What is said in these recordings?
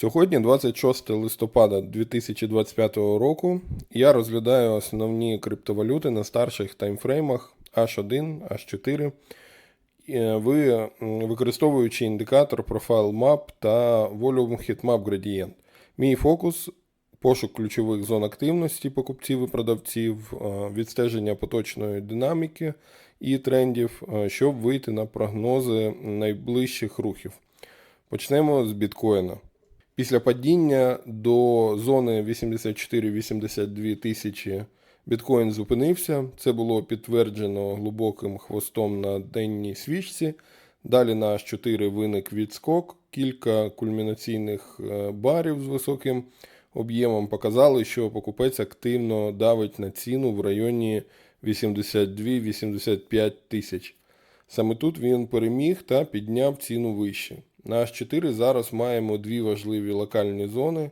Сьогодні, 26 листопада 2025 року, я розглядаю основні криптовалюти на старших таймфреймах H1, H4. Е, Ви, використовуючи індикатор Profile Map та Volume Heatmap Gradient. Мій фокус пошук ключових зон активності покупців і продавців, е, відстеження поточної динаміки і трендів, е, щоб вийти на прогнози найближчих рухів. Почнемо з біткоїна. Після падіння до зони 84-82 тисячі біткоін зупинився. Це було підтверджено глибоким хвостом на денній свічці. Далі на H4 виник відскок, кілька кульмінаційних е, барів з високим об'ємом показали, що покупець активно давить на ціну в районі 82-85 тисяч. Саме тут він переміг та підняв ціну вище. На H4 зараз маємо дві важливі локальні зони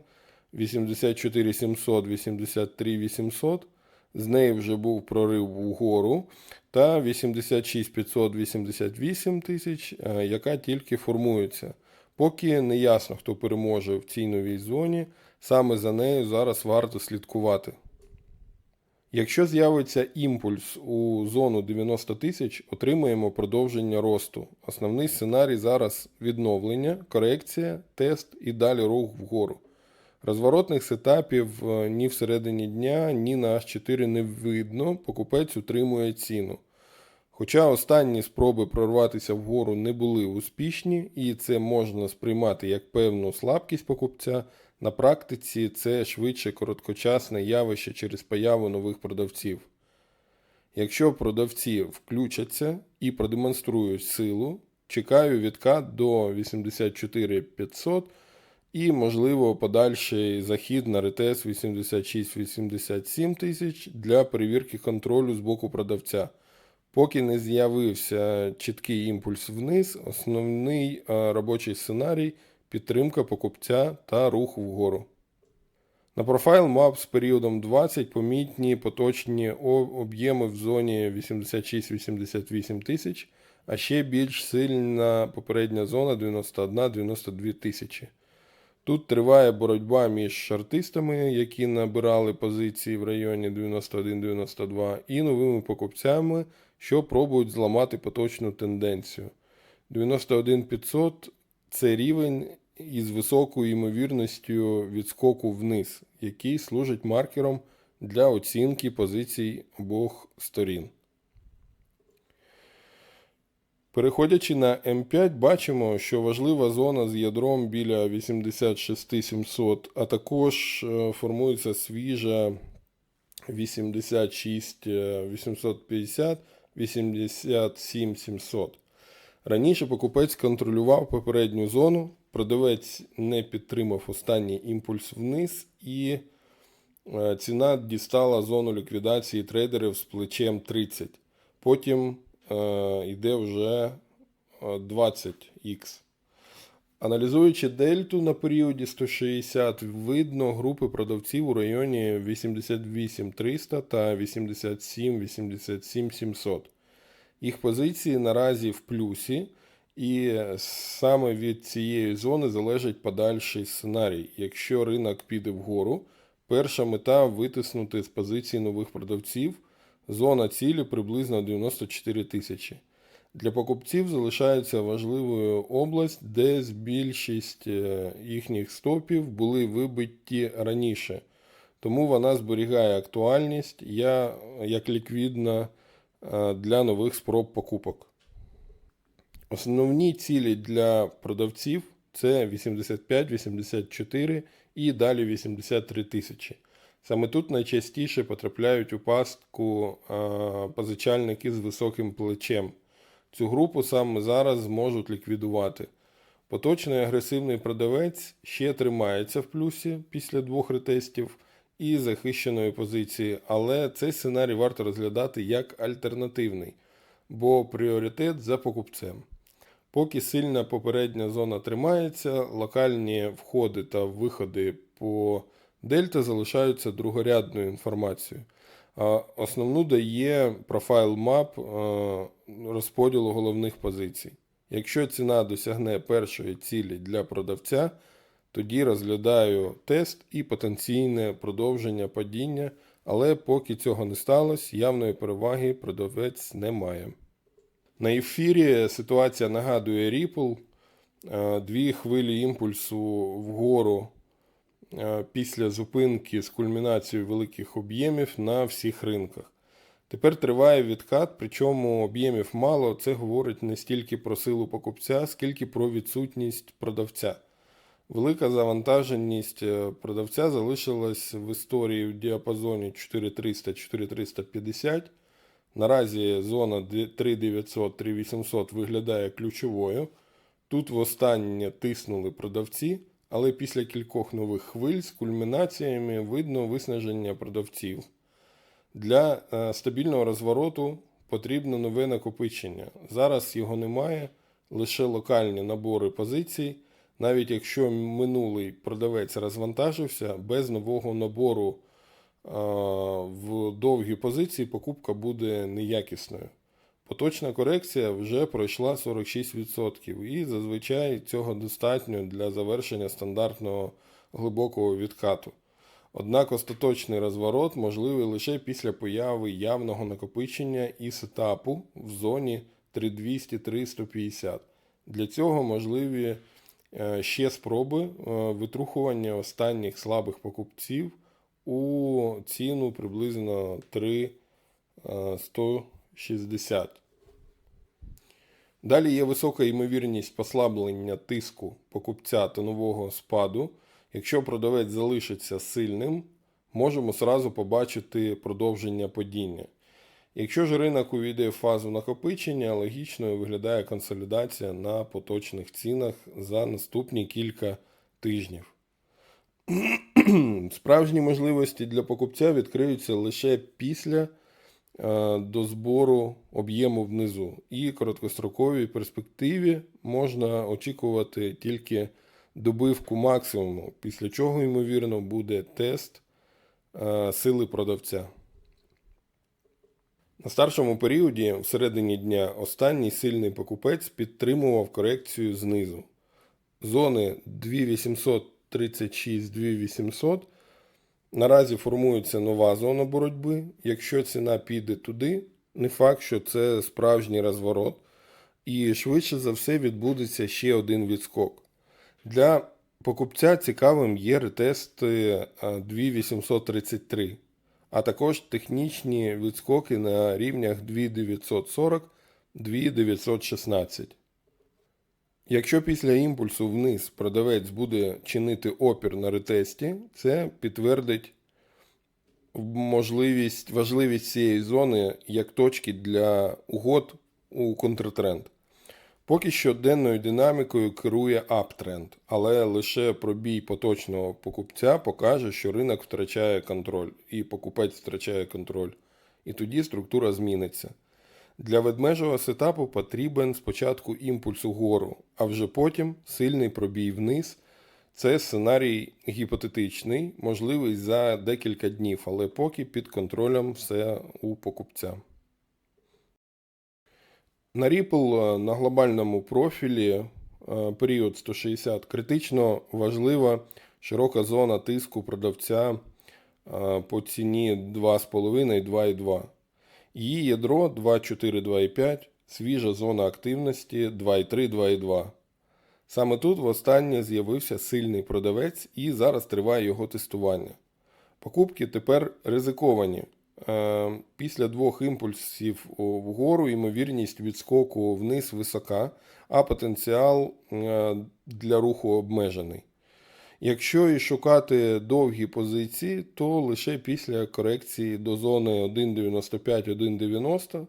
84 700, 83 800. З неї вже був прорив вгору. Та 86 500, 88 тисяч, е, яка тільки формується. Поки не ясно, хто переможе в цій новій зоні, саме за нею зараз варто слідкувати. Якщо з'явиться імпульс у зону 90 тисяч, отримаємо продовження росту. Основний сценарій зараз відновлення, корекція, тест і далі рух вгору. Розворотних сетапів е, ні всередині дня, ні на H4 не видно, покупець утримує ціну. Хоча останні спроби прорватися вгору не були успішні, і це можна сприймати як певну слабкість покупця, на практиці це швидше короткочасне явище через появу нових продавців. Якщо продавці включаться і продемонструють силу, чекаю відкат до 84 500 і, можливо, подальший захід на ретест 86-87 тисяч для перевірки контролю з боку продавця. Поки не з'явився чіткий імпульс вниз, основний е, робочий сценарій підтримка покупця та рух вгору. На профайл мап з періодом 20 помітні поточні об'єми в зоні 86-88 тисяч, а ще більш сильна попередня зона 91-92 тисячі. Тут триває боротьба між шартистами, які набирали позиції в районі 91-92, і новими покупцями, що пробують зламати поточну тенденцію. 91 500 це рівень із високою ймовірністю відскоку вниз, який служить маркером для оцінки позицій обох сторін. Переходячи на М5, бачимо, що важлива зона з ядром біля 86700, а також е, формується свіжа 86 е, 850, 87 700. Раніше покупець контролював попередню зону, продавець не підтримав останній імпульс вниз, і е, ціна дістала зону ліквідації трейдерів з плечем 30. Потім е, йде вже е, 20х. Аналізуючи дельту на періоді 160, видно групи продавців у районі 88 300 та 87 87 700. Їх позиції наразі в плюсі, і саме від цієї зони залежить подальший сценарій. Якщо ринок піде вгору, перша мета витиснути з позиції нових продавців. Зона цілі приблизно 94 тисячі. Для покупців залишається важливою область, де більшість е, їхніх стопів були вибиті раніше. Тому вона зберігає актуальність я, як ліквідна для нових спроб покупок. Основні цілі для продавців це 85, 84 і далі 83 тисячі. Саме тут найчастіше потрапляють у пастку е, позичальники з високим плечем. Цю групу саме зараз зможуть ліквідувати. Поточний агресивний продавець ще тримається в плюсі після двох ретестів і захищеної позиції, але цей сценарій варто розглядати як альтернативний, бо пріоритет за покупцем. Поки сильна попередня зона тримається, локальні входи та виходи по дельта залишаються другорядною інформацією. Основну дає профайл мап е, розподілу головних позицій. Якщо ціна досягне першої цілі для продавця, тоді розглядаю тест і потенційне продовження падіння, але поки цього не сталося, явної переваги продавець не має. На ефірі ситуація нагадує Ripple. Е, Дві хвилі імпульсу вгору е, після зупинки з кульмінацією великих об'ємів на всіх ринках. Тепер триває відкат, причому об'ємів мало. Це говорить не стільки про силу покупця, скільки про відсутність продавця. Велика завантаженість е, продавця залишилась в історії в діапазоні 4300-4350. Наразі зона 3900-3800 виглядає ключовою. Тут востаннє тиснули продавці, але після кількох нових хвиль з кульмінаціями видно виснаження продавців. Для е, стабільного розвороту потрібно нове накопичення. Зараз його немає, лише локальні набори позицій. Навіть якщо минулий продавець розвантажився, без нового набору е, в довгі позиції покупка буде неякісною. Поточна корекція вже пройшла 46%, і зазвичай цього достатньо для завершення стандартного глибокого відкату. Однак остаточний розворот можливий лише після появи явного накопичення і сетапу в зоні 3200-350. Для цього можливі ще спроби е, витрухування останніх слабих покупців у ціну приблизно 3,160. Далі є висока ймовірність послаблення тиску покупця та нового спаду. Якщо продавець залишиться сильним, можемо сразу побачити продовження падіння. Якщо ж ринок увійде в фазу накопичення, логічною виглядає консолідація на поточних цінах за наступні кілька тижнів. Справжні можливості для покупця відкриються лише після е, дозбору об'єму внизу. І короткостроковій перспективі можна очікувати тільки добивку максимуму, після чого, ймовірно, буде тест е, сили продавця. На старшому періоді, всередині дня, останній сильний покупець підтримував корекцію знизу. Зони 2836-2800. Наразі формується нова зона боротьби. Якщо ціна піде туди, не факт, що це справжній розворот. І швидше за все відбудеться ще один відскок. Для покупця цікавим є ретести е, 2833, а також технічні відскоки на рівнях 2940, 2916. Якщо після імпульсу вниз продавець буде чинити опір на ретесті, це підтвердить можливість, важливість цієї зони як точки для угод у контртренд. Поки що денною динамікою керує аптренд, але лише пробій поточного покупця покаже, що ринок втрачає контроль і покупець втрачає контроль. І тоді структура зміниться. Для ведмежого сетапу потрібен спочатку імпульс угору, а вже потім сильний пробій вниз. Це сценарій гіпотетичний, можливий за декілька днів, але поки під контролем все у покупця. На Ripple е, на глобальному профілі е, період 160 критично важлива широка зона тиску продавця е, по ціні 2,5 і 2,2. Її ядро 2,4, 2,5, свіжа зона активності 2,3, 2,2. Саме тут востаннє з'явився сильний продавець і зараз триває його тестування. Покупки тепер ризиковані. Е, Після двох імпульсів вгору ймовірність відскоку вниз висока, а потенціал е, для руху обмежений. Якщо і шукати довгі позиції, то лише після корекції до зони 1,95-1,90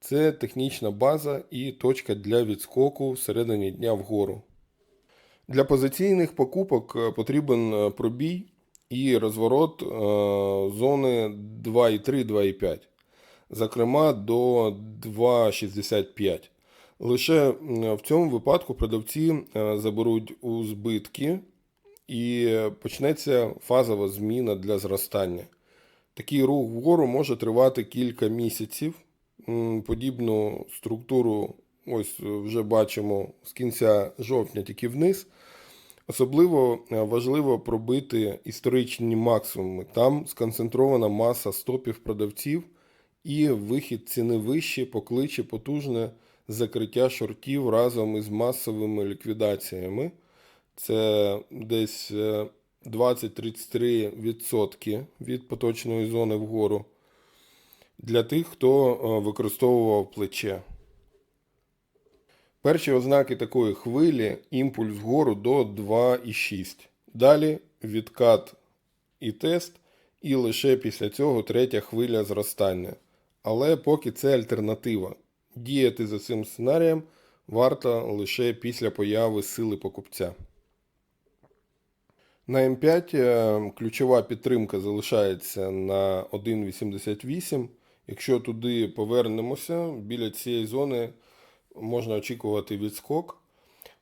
це технічна база і точка для відскоку всередині дня вгору. Для позиційних покупок е, потрібен пробій і розворот е, зони 2,3-2,5, зокрема до 2,65. Лише в цьому випадку продавці е, заберуть у збитки і почнеться фазова зміна для зростання. Такий рух вгору може тривати кілька місяців. Подібну структуру ось вже бачимо з кінця жовтня тільки вниз. Особливо е, важливо пробити історичні максимуми. Там сконцентрована маса стопів продавців і вихід ціни вище покличе потужне закриття шортів разом із масовими ліквідаціями. Це десь е, 20-33% від поточної зони вгору для тих, хто е, використовував плече. Перші ознаки такої хвилі імпульс вгору до 2,6. Далі відкат і тест, і лише після цього третя хвиля зростання. Але поки це альтернатива. Діяти за цим сценарієм варто лише після появи сили покупця. На М5 е, ключова підтримка залишається на 1,88. Якщо туди повернемося, біля цієї зони можна очікувати відскок.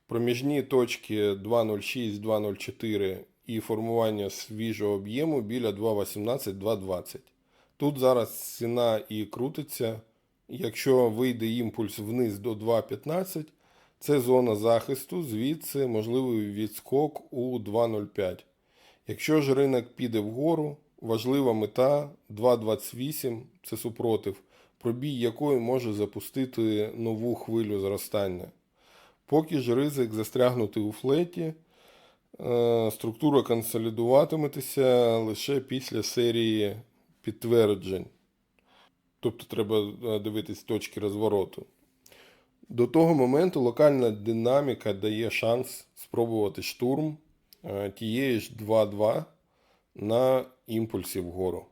Проміжні точки 2.06, 2.04 і формування свіжого об'єму біля 2.18, 2.20. Тут зараз ціна і крутиться. Якщо вийде імпульс вниз до 2.15, це зона захисту, звідси можливий відскок у 2.05. Якщо ж ринок піде вгору, важлива мета 2.28 це супротив, пробій якої може запустити нову хвилю зростання. Поки ж ризик застрягнути у флеті, е, структура консолідуватиметься лише після серії підтверджень. Тобто треба е, дивитись точки розвороту. До того моменту локальна динаміка дає шанс спробувати штурм е, тієї ж 2-2 на імпульсі вгору.